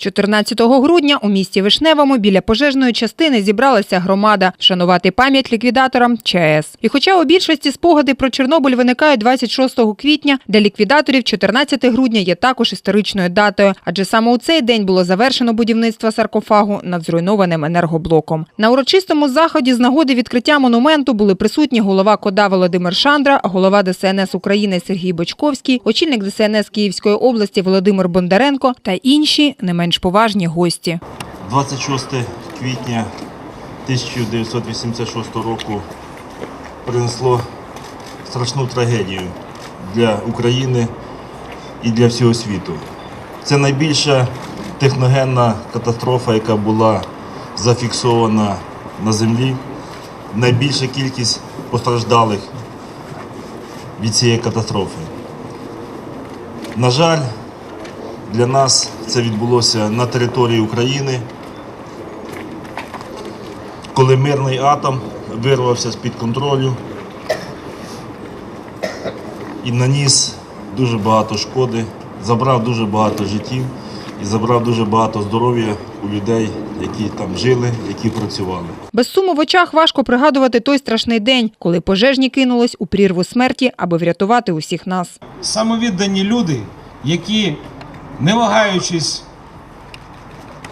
14 грудня у місті Вишневому біля пожежної частини зібралася громада вшанувати пам'ять ліквідаторам ЧАЕС. І хоча у більшості спогади про Чорнобиль виникають 26 квітня, для ліквідаторів 14 грудня є також історичною датою, адже саме у цей день було завершено будівництво саркофагу над зруйнованим енергоблоком. На урочистому заході з нагоди відкриття монументу були присутні голова КОДА Володимир Шандра, голова ДСНС України Сергій Бочковський, очільник ДСНС Київської області Володимир Бондаренко та інші не менш поважні гості. 26 квітня 1986 року принесло страшну трагедію для України і для всього світу. Це найбільша техногенна катастрофа, яка була зафіксована на землі. Найбільша кількість постраждалих від цієї катастрофи. На жаль, для нас це відбулося на території України, коли мирний атом вирвався з-під контролю і наніс дуже багато шкоди, забрав дуже багато життів і забрав дуже багато здоров'я у людей, які там жили, які працювали. Без суму в очах важко пригадувати той страшний день, коли пожежні кинулись у прірву смерті, аби врятувати усіх нас. самовіддані люди, які, не вагаючись,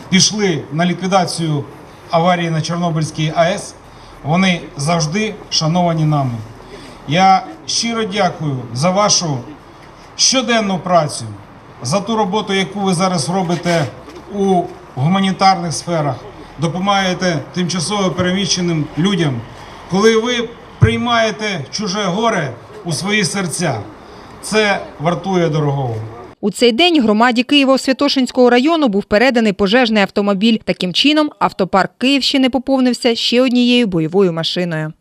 пішли на ліквідацію аварії на Чорнобильській АЕС, вони завжди шановані нами. Я щиро дякую за вашу щоденну працю, за ту роботу, яку ви зараз робите у гуманітарних сферах, допомагаєте тимчасово переміщеним людям, коли ви приймаєте чуже горе у свої серця. Це вартує дорогого. У цей день громаді Києво-Святошинського району був переданий пожежний автомобіль. Таким чином, автопарк Київщини поповнився ще однією бойовою машиною.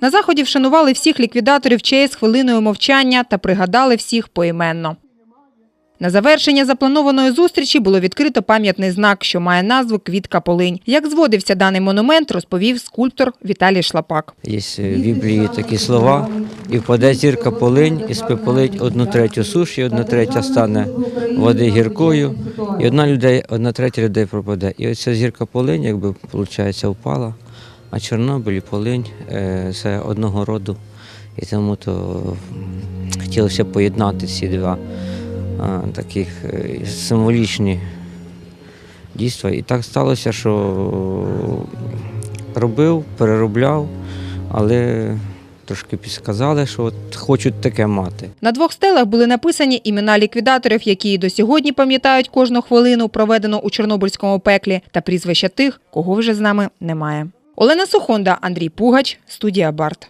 На заході вшанували всіх ліквідаторів ЧАЕС хвилиною мовчання та пригадали всіх поіменно. На завершення запланованої зустрічі було відкрито пам'ятний знак, що має назву Квітка Полинь. Як зводився даний монумент, розповів скульптор Віталій Шлапак. Є в Біблії такі слова. І впаде зірка полинь, і спепелить одну третю суші, одна третя стане води гіркою, і одна людей, одна третя людей пропаде. І оця зірка полинь, якби виходить, впала, а Чорнобиль полинь е, це одного роду. І тому то хотілося поєднати ці два е, таких е, символічні дійства. І так сталося, що робив, переробляв, але трошки підсказали, що от хочуть таке мати. На двох стелах були написані імена ліквідаторів, які до сьогодні пам'ятають кожну хвилину, проведену у Чорнобильському пеклі, та прізвища тих, кого вже з нами немає. Олена Сухонда, Андрій Пугач, студія Барт.